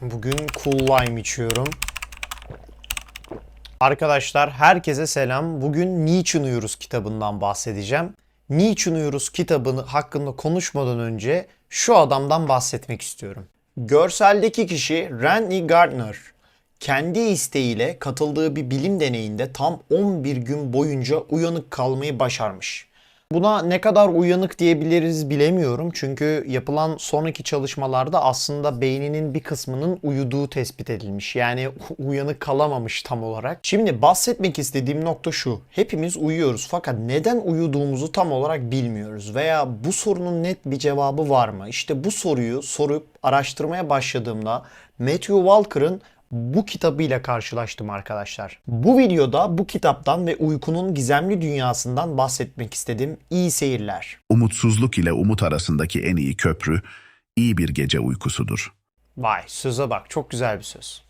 Bugün Cool Lime içiyorum. Arkadaşlar herkese selam. Bugün Niçin Uyuruz kitabından bahsedeceğim. Niçin Uyuruz kitabını hakkında konuşmadan önce şu adamdan bahsetmek istiyorum. Görseldeki kişi Randy Gardner. Kendi isteğiyle katıldığı bir bilim deneyinde tam 11 gün boyunca uyanık kalmayı başarmış. Buna ne kadar uyanık diyebiliriz bilemiyorum. Çünkü yapılan sonraki çalışmalarda aslında beyninin bir kısmının uyuduğu tespit edilmiş. Yani uyanık kalamamış tam olarak. Şimdi bahsetmek istediğim nokta şu. Hepimiz uyuyoruz fakat neden uyuduğumuzu tam olarak bilmiyoruz. Veya bu sorunun net bir cevabı var mı? İşte bu soruyu sorup araştırmaya başladığımda Matthew Walker'ın bu kitabıyla karşılaştım arkadaşlar. Bu videoda bu kitaptan ve uykunun gizemli dünyasından bahsetmek istedim. İyi seyirler. Umutsuzluk ile umut arasındaki en iyi köprü, iyi bir gece uykusudur. Vay söze bak çok güzel bir söz.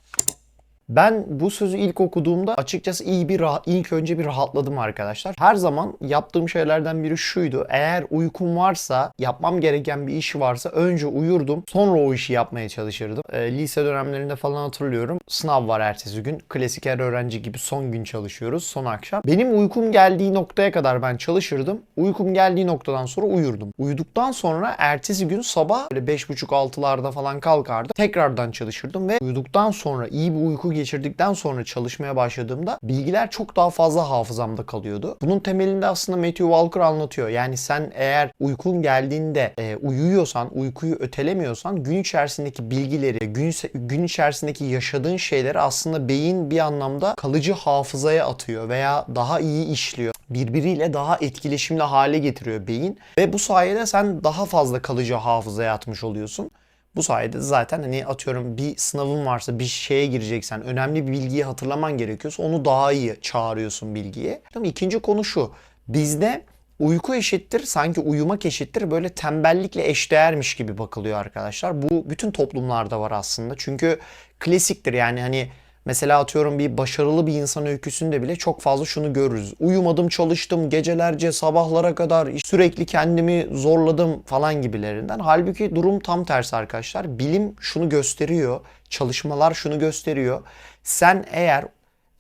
Ben bu sözü ilk okuduğumda açıkçası iyi bir rahat, ilk önce bir rahatladım arkadaşlar. Her zaman yaptığım şeylerden biri şuydu. Eğer uykum varsa, yapmam gereken bir iş varsa önce uyurdum. Sonra o işi yapmaya çalışırdım. E, lise dönemlerinde falan hatırlıyorum. Sınav var ertesi gün. Klasik her öğrenci gibi son gün çalışıyoruz. Son akşam. Benim uykum geldiği noktaya kadar ben çalışırdım. Uykum geldiği noktadan sonra uyurdum. Uyuduktan sonra ertesi gün sabah böyle 5.30-6'larda falan kalkardım. Tekrardan çalışırdım ve uyuduktan sonra iyi bir uyku geçirdikten sonra çalışmaya başladığımda bilgiler çok daha fazla hafızamda kalıyordu. Bunun temelinde aslında Matthew Walker anlatıyor. Yani sen eğer uykun geldiğinde e, uyuyorsan, uykuyu ötelemiyorsan gün içerisindeki bilgileri, gün, gün içerisindeki yaşadığın şeyleri aslında beyin bir anlamda kalıcı hafızaya atıyor veya daha iyi işliyor. Birbiriyle daha etkileşimli hale getiriyor beyin ve bu sayede sen daha fazla kalıcı hafızaya atmış oluyorsun. Bu sayede zaten hani atıyorum bir sınavın varsa bir şeye gireceksen önemli bir bilgiyi hatırlaman gerekiyorsa onu daha iyi çağırıyorsun bilgiye. Tamam ikinci konu şu. Bizde uyku eşittir sanki uyumak eşittir böyle tembellikle eşdeğermiş gibi bakılıyor arkadaşlar. Bu bütün toplumlarda var aslında. Çünkü klasiktir yani hani Mesela atıyorum bir başarılı bir insan öyküsünde bile çok fazla şunu görürüz. Uyumadım, çalıştım gecelerce, sabahlara kadar sürekli kendimi zorladım falan gibilerinden. Halbuki durum tam tersi arkadaşlar. Bilim şunu gösteriyor, çalışmalar şunu gösteriyor. Sen eğer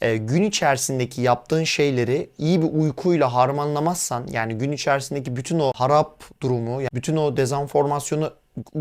e, gün içerisindeki yaptığın şeyleri iyi bir uykuyla harmanlamazsan yani gün içerisindeki bütün o harap durumu, bütün o dezenformasyonu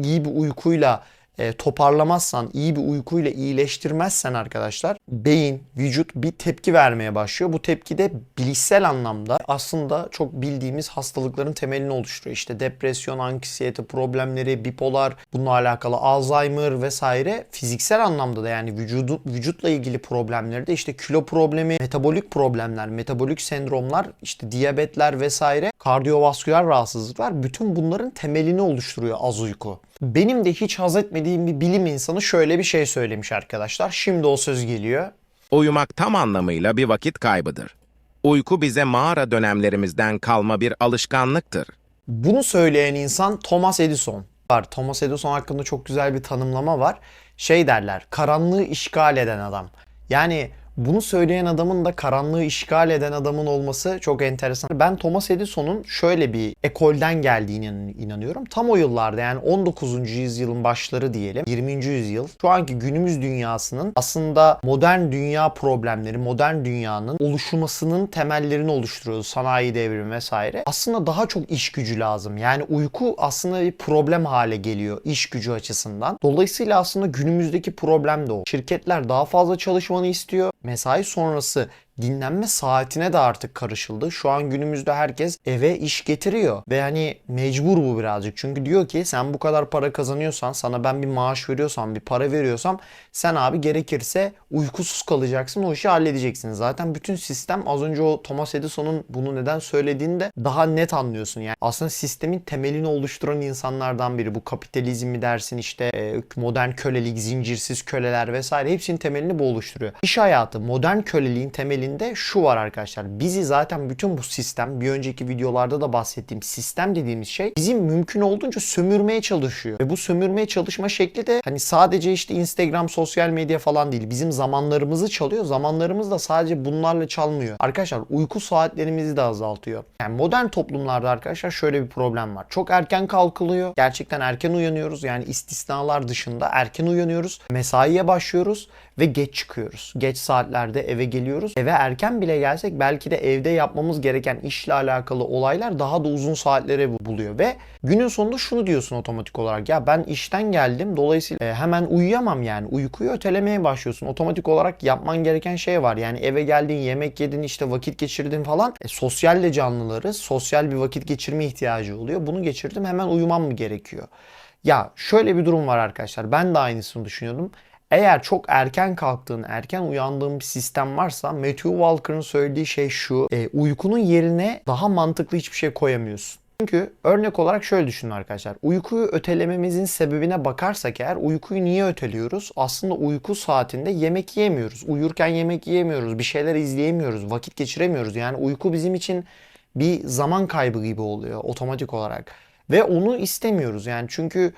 iyi bir uykuyla e, toparlamazsan, iyi bir uykuyla iyileştirmezsen arkadaşlar beyin, vücut bir tepki vermeye başlıyor. Bu tepki de bilişsel anlamda aslında çok bildiğimiz hastalıkların temelini oluşturuyor. İşte depresyon, anksiyete problemleri, bipolar, bununla alakalı Alzheimer vesaire fiziksel anlamda da yani vücudu, vücutla ilgili problemleri de işte kilo problemi, metabolik problemler, metabolik sendromlar, işte diyabetler vesaire, kardiyovasküler rahatsızlıklar bütün bunların temelini oluşturuyor az uyku. Benim de hiç haz etmediğim bir bilim insanı şöyle bir şey söylemiş arkadaşlar. Şimdi o söz geliyor. Uyumak tam anlamıyla bir vakit kaybıdır. Uyku bize mağara dönemlerimizden kalma bir alışkanlıktır. Bunu söyleyen insan Thomas Edison. Var. Thomas Edison hakkında çok güzel bir tanımlama var. Şey derler, karanlığı işgal eden adam. Yani bunu söyleyen adamın da karanlığı işgal eden adamın olması çok enteresan. Ben Thomas Edison'un şöyle bir ekolden geldiğine inanıyorum. Tam o yıllarda yani 19. yüzyılın başları diyelim, 20. yüzyıl. Şu anki günümüz dünyasının aslında modern dünya problemleri, modern dünyanın oluşmasının temellerini oluşturuyor. Sanayi devrimi vesaire. Aslında daha çok iş gücü lazım. Yani uyku aslında bir problem hale geliyor iş gücü açısından. Dolayısıyla aslında günümüzdeki problem de o. Şirketler daha fazla çalışmanı istiyor mesai sonrası dinlenme saatine de artık karışıldı. Şu an günümüzde herkes eve iş getiriyor. Ve hani mecbur bu birazcık. Çünkü diyor ki sen bu kadar para kazanıyorsan, sana ben bir maaş veriyorsam, bir para veriyorsam sen abi gerekirse uykusuz kalacaksın. O işi halledeceksin. Zaten bütün sistem az önce o Thomas Edison'un bunu neden söylediğini de daha net anlıyorsun. Yani aslında sistemin temelini oluşturan insanlardan biri. Bu kapitalizm mi dersin işte e, modern kölelik, zincirsiz köleler vesaire hepsinin temelini bu oluşturuyor. İş hayatı modern köleliğin temeli temelinde şu var arkadaşlar. Bizi zaten bütün bu sistem bir önceki videolarda da bahsettiğim sistem dediğimiz şey bizim mümkün olduğunca sömürmeye çalışıyor. Ve bu sömürmeye çalışma şekli de hani sadece işte Instagram, sosyal medya falan değil. Bizim zamanlarımızı çalıyor. Zamanlarımız da sadece bunlarla çalmıyor. Arkadaşlar uyku saatlerimizi de azaltıyor. Yani modern toplumlarda arkadaşlar şöyle bir problem var. Çok erken kalkılıyor. Gerçekten erken uyanıyoruz. Yani istisnalar dışında erken uyanıyoruz. Mesaiye başlıyoruz ve geç çıkıyoruz. Geç saatlerde eve geliyoruz. Eve erken bile gelsek belki de evde yapmamız gereken işle alakalı olaylar daha da uzun saatlere bu- buluyor ve günün sonunda şunu diyorsun otomatik olarak ya ben işten geldim dolayısıyla e, hemen uyuyamam yani uykuyu ötelemeye başlıyorsun. Otomatik olarak yapman gereken şey var. Yani eve geldin, yemek yedin, işte vakit geçirdin falan. E, sosyal de. Sosyal bir vakit geçirme ihtiyacı oluyor. Bunu geçirdim hemen uyumam mı gerekiyor? Ya şöyle bir durum var arkadaşlar. Ben de aynısını düşünüyordum. Eğer çok erken kalktığın, erken uyandığın bir sistem varsa Matthew Walker'ın söylediği şey şu. e, uykunun yerine daha mantıklı hiçbir şey koyamıyorsun. Çünkü örnek olarak şöyle düşünün arkadaşlar. Uykuyu ötelememizin sebebine bakarsak eğer uykuyu niye öteliyoruz? Aslında uyku saatinde yemek yiyemiyoruz. Uyurken yemek yiyemiyoruz. Bir şeyler izleyemiyoruz. Vakit geçiremiyoruz. Yani uyku bizim için bir zaman kaybı gibi oluyor otomatik olarak. Ve onu istemiyoruz yani çünkü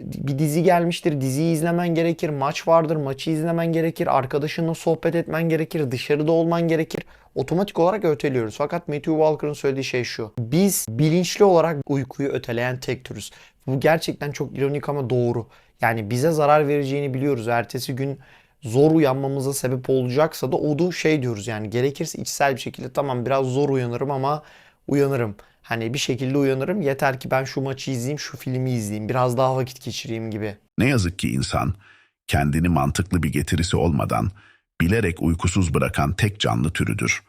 bir dizi gelmiştir, diziyi izlemen gerekir, maç vardır, maçı izlemen gerekir, arkadaşınla sohbet etmen gerekir, dışarıda olman gerekir. Otomatik olarak öteliyoruz. Fakat Matthew Walker'ın söylediği şey şu. Biz bilinçli olarak uykuyu öteleyen tek türüz. Bu gerçekten çok ironik ama doğru. Yani bize zarar vereceğini biliyoruz. Ertesi gün zor uyanmamıza sebep olacaksa da o da şey diyoruz yani gerekirse içsel bir şekilde tamam biraz zor uyanırım ama uyanırım. Hani bir şekilde uyanırım yeter ki ben şu maçı izleyeyim, şu filmi izleyeyim, biraz daha vakit geçireyim gibi. Ne yazık ki insan kendini mantıklı bir getirisi olmadan bilerek uykusuz bırakan tek canlı türüdür.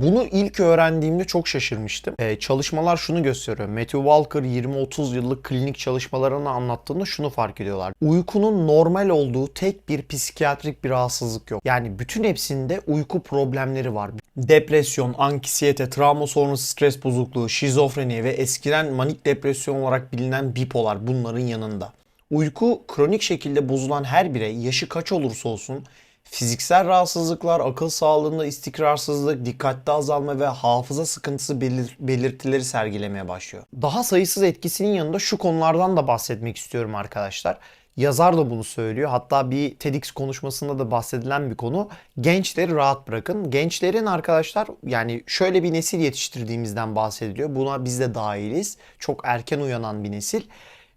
Bunu ilk öğrendiğimde çok şaşırmıştım. Ee, çalışmalar şunu gösteriyor. Matthew Walker 20-30 yıllık klinik çalışmalarını anlattığında şunu fark ediyorlar. Uykunun normal olduğu tek bir psikiyatrik bir rahatsızlık yok. Yani bütün hepsinde uyku problemleri var. Depresyon, anksiyete, travma sonrası stres bozukluğu, şizofreni ve eskiden manik depresyon olarak bilinen bipolar bunların yanında. Uyku kronik şekilde bozulan her birey yaşı kaç olursa olsun fiziksel rahatsızlıklar, akıl sağlığında istikrarsızlık, dikkatte azalma ve hafıza sıkıntısı belir- belirtileri sergilemeye başlıyor. Daha sayısız etkisinin yanında şu konulardan da bahsetmek istiyorum arkadaşlar. Yazar da bunu söylüyor. Hatta bir TEDx konuşmasında da bahsedilen bir konu. Gençleri rahat bırakın. Gençlerin arkadaşlar yani şöyle bir nesil yetiştirdiğimizden bahsediliyor. Buna biz de dahiliz. Çok erken uyanan bir nesil.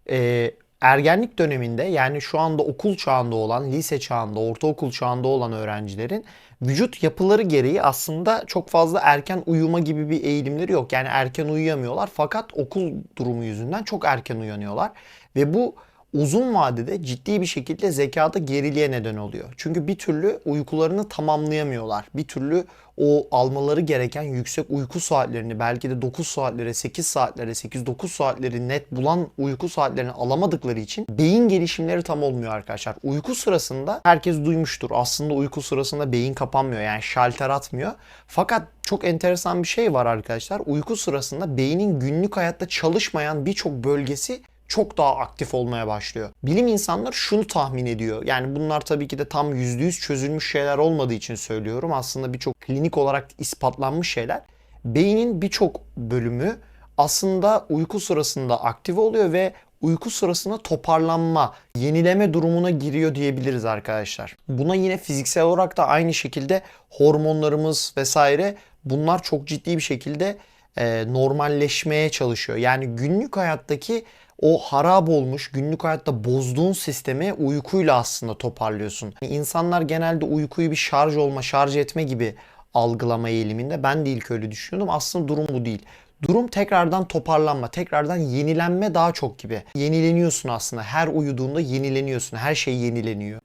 Ee, ergenlik döneminde yani şu anda okul çağında olan, lise çağında, ortaokul çağında olan öğrencilerin vücut yapıları gereği aslında çok fazla erken uyuma gibi bir eğilimleri yok. Yani erken uyuyamıyorlar fakat okul durumu yüzünden çok erken uyanıyorlar ve bu uzun vadede ciddi bir şekilde zekada geriliğe neden oluyor. Çünkü bir türlü uykularını tamamlayamıyorlar. Bir türlü o almaları gereken yüksek uyku saatlerini belki de 9 saatlere, 8 saatlere, 8-9 saatleri net bulan uyku saatlerini alamadıkları için beyin gelişimleri tam olmuyor arkadaşlar. Uyku sırasında herkes duymuştur. Aslında uyku sırasında beyin kapanmıyor yani şalter atmıyor. Fakat çok enteresan bir şey var arkadaşlar. Uyku sırasında beynin günlük hayatta çalışmayan birçok bölgesi çok daha aktif olmaya başlıyor. Bilim insanları şunu tahmin ediyor. Yani bunlar tabii ki de tam %100 çözülmüş şeyler olmadığı için söylüyorum. Aslında birçok klinik olarak ispatlanmış şeyler. Beynin birçok bölümü aslında uyku sırasında aktif oluyor ve uyku sırasında toparlanma, yenileme durumuna giriyor diyebiliriz arkadaşlar. Buna yine fiziksel olarak da aynı şekilde hormonlarımız vesaire bunlar çok ciddi bir şekilde e, normalleşmeye çalışıyor. Yani günlük hayattaki o harap olmuş, günlük hayatta bozduğun sistemi uykuyla aslında toparlıyorsun. İnsanlar genelde uykuyu bir şarj olma, şarj etme gibi algılama eğiliminde. Ben de ilk öyle düşünüyordum. Aslında durum bu değil. Durum tekrardan toparlanma, tekrardan yenilenme daha çok gibi. Yenileniyorsun aslında. Her uyuduğunda yenileniyorsun. Her şey yenileniyor.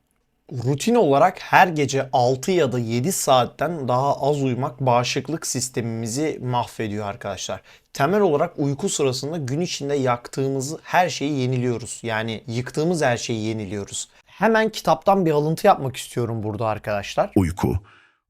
Rutin olarak her gece 6 ya da 7 saatten daha az uyumak bağışıklık sistemimizi mahvediyor arkadaşlar. Temel olarak uyku sırasında gün içinde yaktığımız her şeyi yeniliyoruz. Yani yıktığımız her şeyi yeniliyoruz. Hemen kitaptan bir alıntı yapmak istiyorum burada arkadaşlar. Uyku,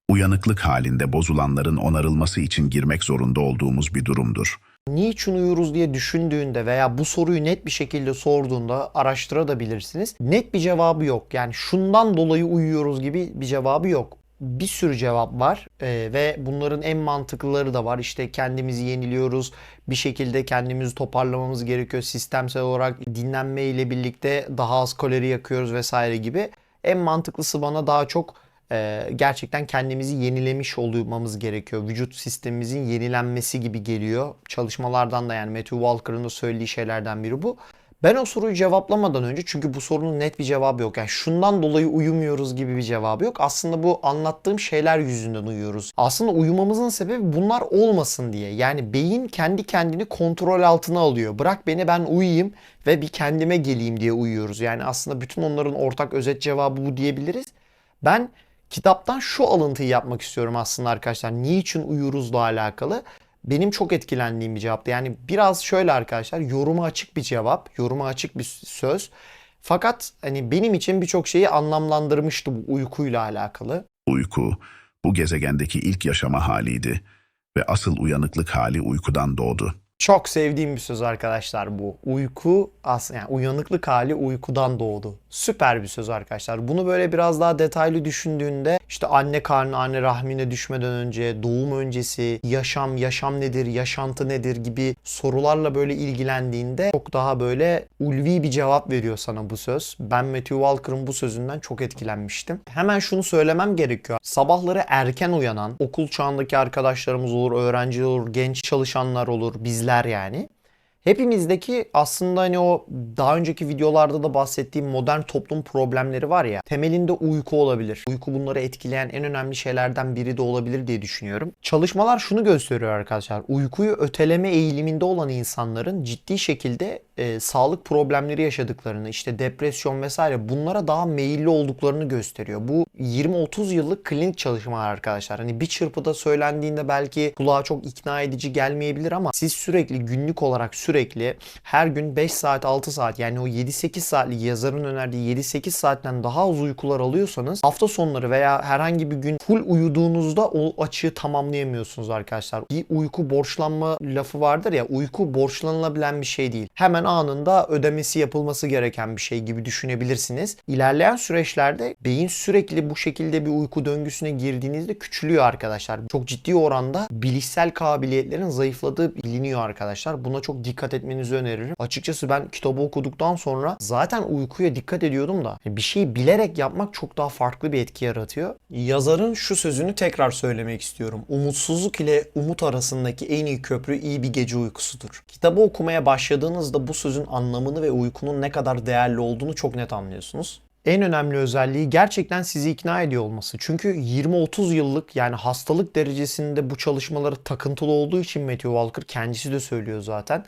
uyanıklık halinde bozulanların onarılması için girmek zorunda olduğumuz bir durumdur. Niçin uyuruz diye düşündüğünde veya bu soruyu net bir şekilde sorduğunda araştırabilirsiniz. Net bir cevabı yok. Yani şundan dolayı uyuyoruz gibi bir cevabı yok. Bir sürü cevap var Ee, ve bunların en mantıklıları da var. İşte kendimizi yeniliyoruz, bir şekilde kendimizi toparlamamız gerekiyor. Sistemsel olarak dinlenme ile birlikte daha az kalori yakıyoruz vesaire gibi. En mantıklısı bana daha çok e, gerçekten kendimizi yenilemiş olmamız gerekiyor. Vücut sistemimizin yenilenmesi gibi geliyor. Çalışmalardan da yani Matthew Walker'ın da söylediği şeylerden biri bu. Ben o soruyu cevaplamadan önce çünkü bu sorunun net bir cevabı yok. Yani şundan dolayı uyumuyoruz gibi bir cevabı yok. Aslında bu anlattığım şeyler yüzünden uyuyoruz. Aslında uyumamızın sebebi bunlar olmasın diye. Yani beyin kendi kendini kontrol altına alıyor. Bırak beni ben uyuyayım ve bir kendime geleyim diye uyuyoruz. Yani aslında bütün onların ortak özet cevabı bu diyebiliriz. Ben kitaptan şu alıntıyı yapmak istiyorum aslında arkadaşlar. Niçin uyuruzla alakalı. Benim çok etkilendiğim bir cevaptı. Yani biraz şöyle arkadaşlar yoruma açık bir cevap, yoruma açık bir söz. Fakat hani benim için birçok şeyi anlamlandırmıştı bu uykuyla alakalı. Uyku, bu gezegendeki ilk yaşama haliydi ve asıl uyanıklık hali uykudan doğdu. Çok sevdiğim bir söz arkadaşlar bu. Uyku aslında yani uyanıklık hali uykudan doğdu. Süper bir söz arkadaşlar. Bunu böyle biraz daha detaylı düşündüğünde işte anne karnı anne rahmine düşmeden önce, doğum öncesi, yaşam, yaşam nedir, yaşantı nedir gibi sorularla böyle ilgilendiğinde çok daha böyle ulvi bir cevap veriyor sana bu söz. Ben Matthew Walker'ın bu sözünden çok etkilenmiştim. Hemen şunu söylemem gerekiyor. Sabahları erken uyanan okul çağındaki arkadaşlarımız olur, öğrenciler olur, genç çalışanlar olur, bizler yani. Hepimizdeki aslında hani o daha önceki videolarda da bahsettiğim modern toplum problemleri var ya temelinde uyku olabilir. Uyku bunları etkileyen en önemli şeylerden biri de olabilir diye düşünüyorum. Çalışmalar şunu gösteriyor arkadaşlar. Uykuyu öteleme eğiliminde olan insanların ciddi şekilde e, sağlık problemleri yaşadıklarını işte depresyon vesaire bunlara daha meyilli olduklarını gösteriyor. Bu 20-30 yıllık klinik çalışmalar arkadaşlar. Hani bir çırpıda söylendiğinde belki kulağa çok ikna edici gelmeyebilir ama siz sürekli günlük olarak sürekli her gün 5 saat 6 saat yani o 7-8 saatlik yazarın önerdiği 7-8 saatten daha az uykular alıyorsanız hafta sonları veya herhangi bir gün full uyuduğunuzda o açığı tamamlayamıyorsunuz arkadaşlar. Bir uyku borçlanma lafı vardır ya uyku borçlanılabilen bir şey değil. Hemen anında ödemesi yapılması gereken bir şey gibi düşünebilirsiniz. İlerleyen süreçlerde beyin sürekli bu şekilde bir uyku döngüsüne girdiğinizde küçülüyor arkadaşlar. Çok ciddi oranda bilişsel kabiliyetlerin zayıfladığı biliniyor arkadaşlar. Buna çok dikkat etmenizi öneririm. Açıkçası ben kitabı okuduktan sonra zaten uykuya dikkat ediyordum da bir şeyi bilerek yapmak çok daha farklı bir etki yaratıyor. Yazarın şu sözünü tekrar söylemek istiyorum. Umutsuzluk ile umut arasındaki en iyi köprü iyi bir gece uykusudur. Kitabı okumaya başladığınızda bu sözün anlamını ve uykunun ne kadar değerli olduğunu çok net anlıyorsunuz. En önemli özelliği gerçekten sizi ikna ediyor olması. Çünkü 20-30 yıllık yani hastalık derecesinde bu çalışmaları takıntılı olduğu için Matthew Walker kendisi de söylüyor zaten.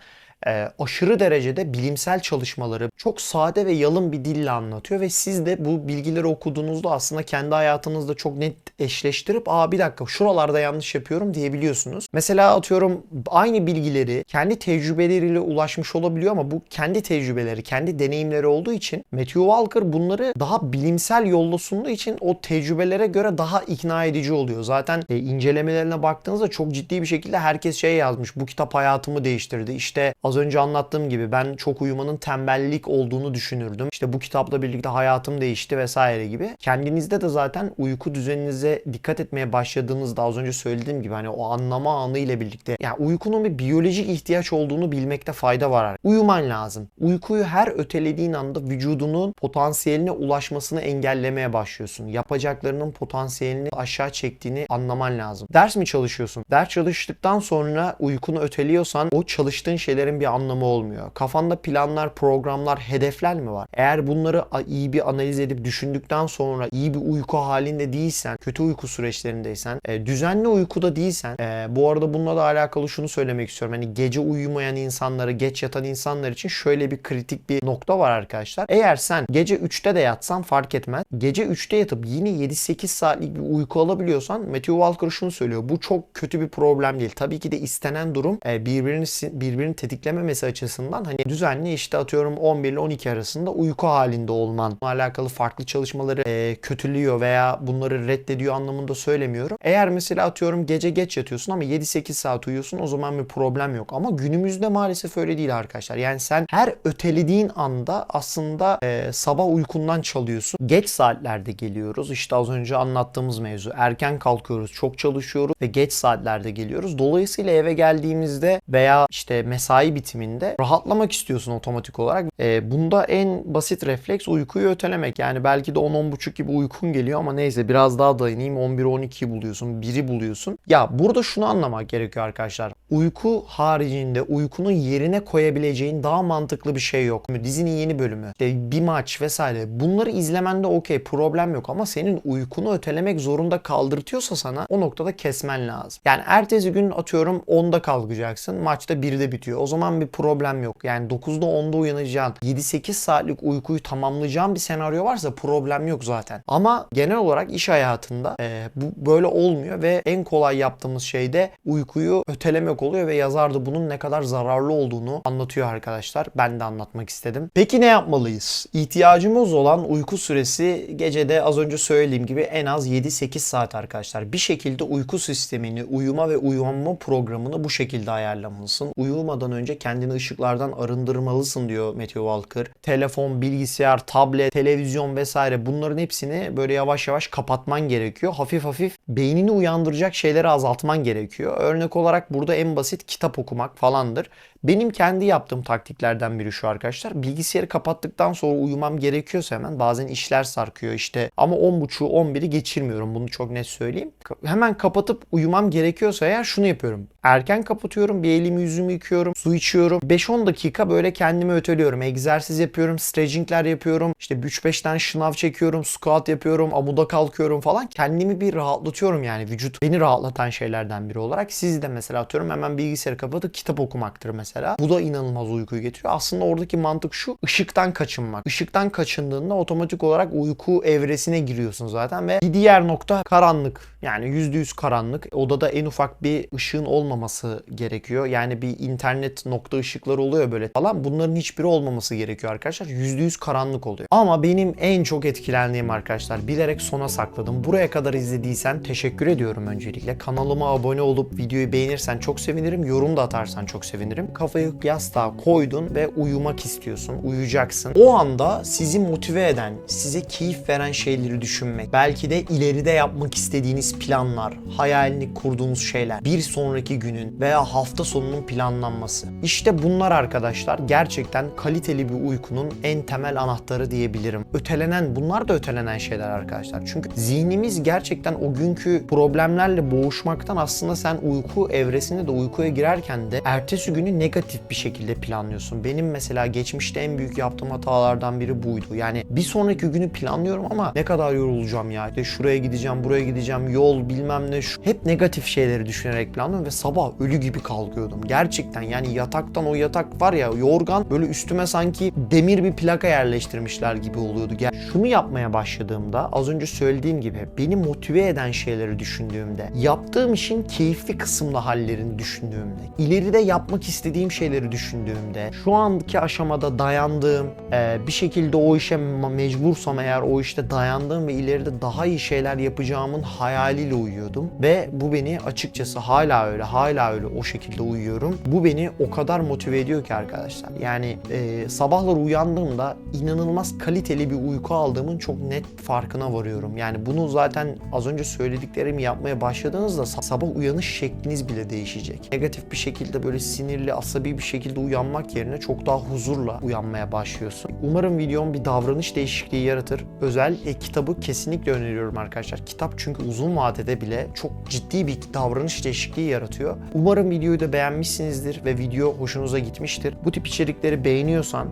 E, aşırı derecede bilimsel çalışmaları çok sade ve yalın bir dille anlatıyor ve siz de bu bilgileri okuduğunuzda aslında kendi hayatınızda çok net eşleştirip aa bir dakika şuralarda yanlış yapıyorum diyebiliyorsunuz. Mesela atıyorum aynı bilgileri kendi tecrübeleriyle ulaşmış olabiliyor ama bu kendi tecrübeleri, kendi deneyimleri olduğu için Matthew Walker bunları daha bilimsel yolla sunduğu için o tecrübelere göre daha ikna edici oluyor. Zaten e, incelemelerine baktığınızda çok ciddi bir şekilde herkes şey yazmış. Bu kitap hayatımı değiştirdi. İşte az önce anlattığım gibi ben çok uyumanın tembellik olduğunu düşünürdüm. İşte bu kitapla birlikte hayatım değişti vesaire gibi. Kendinizde de zaten uyku düzeninize dikkat etmeye başladığınızda az önce söylediğim gibi hani o anlama anı ile birlikte yani uykunun bir biyolojik ihtiyaç olduğunu bilmekte fayda var. Uyuman lazım. Uykuyu her ötelediğin anda vücudunun potansiyeline ulaşmasını engellemeye başlıyorsun. Yapacaklarının potansiyelini aşağı çektiğini anlaman lazım. Ders mi çalışıyorsun? Ders çalıştıktan sonra uykunu öteliyorsan o çalıştığın şeylerin bir anlamı olmuyor. Kafanda planlar, programlar, hedefler mi var? Eğer bunları iyi bir analiz edip düşündükten sonra iyi bir uyku halinde değilsen, kötü uyku süreçlerindeysen, e, düzenli uykuda değilsen, e, bu arada bununla da alakalı şunu söylemek istiyorum. Hani gece uyumayan insanları, geç yatan insanlar için şöyle bir kritik bir nokta var arkadaşlar. Eğer sen gece 3'te de yatsan fark etmez. Gece 3'te yatıp yine 7-8 saatlik bir uyku alabiliyorsan Matthew Walker şunu söylüyor. Bu çok kötü bir problem değil. Tabii ki de istenen durum e, birbirini birbirini tetiklemeyen beklememesi açısından hani düzenli işte atıyorum 11 ile 12 arasında uyku halinde olman alakalı farklı çalışmaları e, kötülüyor veya bunları reddediyor anlamında söylemiyorum. Eğer mesela atıyorum gece geç yatıyorsun ama 7-8 saat uyuyorsun o zaman bir problem yok. Ama günümüzde maalesef öyle değil arkadaşlar. Yani sen her ötelediğin anda aslında e, sabah uykundan çalıyorsun. Geç saatlerde geliyoruz. İşte az önce anlattığımız mevzu. Erken kalkıyoruz, çok çalışıyoruz ve geç saatlerde geliyoruz. Dolayısıyla eve geldiğimizde veya işte mesai bitiminde rahatlamak istiyorsun otomatik olarak. E, bunda en basit refleks uykuyu ötelemek. Yani belki de 10-10.30 gibi uykun geliyor ama neyse biraz daha dayanayım 11-12'yi buluyorsun, 1'i buluyorsun. Ya burada şunu anlamak gerekiyor arkadaşlar. Uyku haricinde uykunun yerine koyabileceğin daha mantıklı bir şey yok. Dizinin yeni bölümü, işte bir maç vesaire bunları izlemende okey problem yok ama senin uykunu ötelemek zorunda kaldırtıyorsa sana o noktada kesmen lazım. Yani ertesi gün atıyorum 10'da kalkacaksın maçta 1'de bitiyor. O zaman bir problem yok. Yani 9'da 10'da uyanacağın 7-8 saatlik uykuyu tamamlayacağın bir senaryo varsa problem yok zaten. Ama genel olarak iş hayatında e, bu böyle olmuyor ve en kolay yaptığımız şey de uykuyu ötelemek oluyor ve yazar da bunun ne kadar zararlı olduğunu anlatıyor arkadaşlar. Ben de anlatmak istedim. Peki ne yapmalıyız? İhtiyacımız olan uyku süresi gecede az önce söylediğim gibi en az 7-8 saat arkadaşlar. Bir şekilde uyku sistemini, uyuma ve uyanma programını bu şekilde ayarlamalısın. Uyumadan önce kendini ışıklardan arındırmalısın diyor Matthew Walker. Telefon, bilgisayar, tablet, televizyon vesaire bunların hepsini böyle yavaş yavaş kapatman gerekiyor. Hafif hafif beynini uyandıracak şeyleri azaltman gerekiyor. Örnek olarak burada en basit kitap okumak falandır. Benim kendi yaptığım taktiklerden biri şu arkadaşlar. Bilgisayarı kapattıktan sonra uyumam gerekiyorsa hemen bazen işler sarkıyor işte ama 10.30'u 11'i geçirmiyorum bunu çok net söyleyeyim. Hemen kapatıp uyumam gerekiyorsa eğer şunu yapıyorum. Erken kapatıyorum bir elimi yüzümü yıkıyorum su içiyorum 5-10 dakika böyle kendimi öteliyorum egzersiz yapıyorum stretchingler yapıyorum işte 3-5 tane şınav çekiyorum squat yapıyorum amuda kalkıyorum falan kendimi bir rahatlatıyorum yani vücut beni rahatlatan şeylerden biri olarak. Siz de mesela atıyorum hemen bilgisayarı kapatıp kitap okumaktır mesela. Bu da inanılmaz uykuyu getiriyor. Aslında oradaki mantık şu ışıktan kaçınmak. Işıktan kaçındığında otomatik olarak uyku evresine giriyorsun zaten ve bir diğer nokta karanlık. Yani %100 karanlık. Odada en ufak bir ışığın olmaması gerekiyor. Yani bir internet nokta ışıkları oluyor böyle falan. Bunların hiçbiri olmaması gerekiyor arkadaşlar. %100 karanlık oluyor. Ama benim en çok etkilendiğim arkadaşlar bilerek sona sakladım. Buraya kadar izlediysen teşekkür ediyorum öncelikle. Kanalıma abone olup videoyu beğenirsen çok sevinirim yorum da atarsan çok sevinirim. Kafayı yastığa koydun ve uyumak istiyorsun uyuyacaksın. O anda sizi motive eden size keyif veren şeyleri düşünmek belki de ileride yapmak istediğiniz planlar hayalini kurduğunuz şeyler bir sonraki günün veya hafta sonunun planlanması. İşte bunlar arkadaşlar gerçekten kaliteli bir uykunun en temel anahtarı diyebilirim. Ötelenen bunlar da ötelenen şeyler arkadaşlar. Çünkü zihnimiz gerçekten o günkü problemlerle boğuşmaktan aslında sen uyku evresinde de uykuya girerken de ertesi günü negatif bir şekilde planlıyorsun. Benim mesela geçmişte en büyük yaptığım hatalardan biri buydu. Yani bir sonraki günü planlıyorum ama ne kadar yorulacağım ya. İşte şuraya gideceğim, buraya gideceğim, yol bilmem ne. Şu. Hep negatif şeyleri düşünerek planlıyorum ve sabah ölü gibi kalkıyordum. Gerçekten yani yataktan o yatak var ya yorgan böyle üstüme sanki demir bir plaka yerleştirmişler gibi oluyordu. Yani şunu yapmaya başladığımda az önce söylediğim gibi beni motive eden şeyleri düşündüğümde, yaptığım işin keyifli kısımlı hallerini düşündüğümde, ileride yapmak istediğim şeyleri düşündüğümde, şu anki aşamada dayandığım, e, bir şekilde o işe mecbursam eğer o işte dayandığım ve ileride daha iyi şeyler yapacağımın hayaliyle uyuyordum. Ve bu beni açıkçası hala öyle, hala öyle o şekilde uyuyorum. Bu beni o kadar motive ediyor ki arkadaşlar. Yani e, sabahlar uyandığımda inanılmaz kaliteli bir uyku aldığımın çok net farkına varıyorum. Yani bunu zaten az önce söylediklerimi yapmaya başladığınızda sa- sabah uyanış şekliniz bile değişecek. Negatif bir şekilde böyle sinirli, asabi bir şekilde uyanmak yerine çok daha huzurla uyanmaya başlıyorsun. Umarım videom bir davranış değişikliği yaratır. Özel e, kitabı kesinlikle öneriyorum arkadaşlar. Kitap çünkü uzun vadede bile çok ciddi bir davranış değişikliği yaratıyor. Umarım videoyu da beğenmişsinizdir ve video hoşunuza gitmiştir. Bu tip içerikleri beğeniyorsan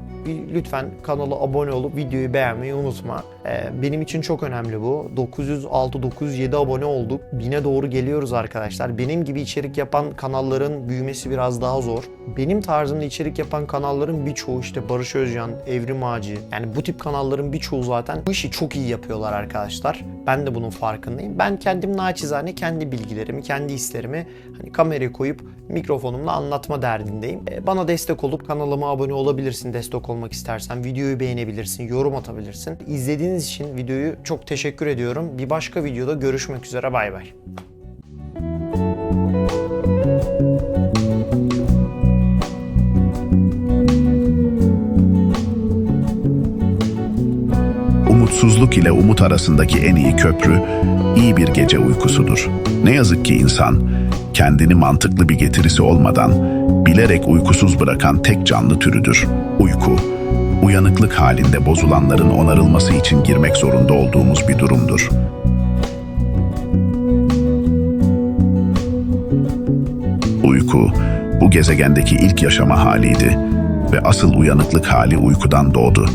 lütfen kanala abone olup videoyu beğenmeyi unutma. Ee, benim için çok önemli bu. 906-907 abone olduk. 1000'e doğru geliyoruz arkadaşlar. Benim gibi içerik yapan kanalların büyümesi biraz daha zor. Benim tarzımda içerik yapan kanalların birçoğu işte Barış Özcan, Evrim Ağacı yani bu tip kanalların birçoğu zaten bu işi çok iyi yapıyorlar arkadaşlar. Ben de bunun farkındayım. Ben kendim naçizane kendi bilgilerimi, kendi hislerimi hani kameraya koyup mikrofonumla anlatma derdindeyim. E, Bana destek olup kanalıma abone olabilirsin destek olmak istersen. Videoyu beğenebilirsin, yorum atabilirsin. İzlediğiniz için videoyu çok teşekkür ediyorum. Bir başka videoda görüşmek üzere. Bay bay. Umutsuzluk ile umut arasındaki en iyi köprü iyi bir gece uykusudur. Ne yazık ki insan kendini mantıklı bir getirisi olmadan bilerek uykusuz bırakan tek canlı türüdür. Uyku, uyanıklık halinde bozulanların onarılması için girmek zorunda olduğumuz bir durumdur. Uyku, bu gezegendeki ilk yaşama haliydi ve asıl uyanıklık hali uykudan doğdu.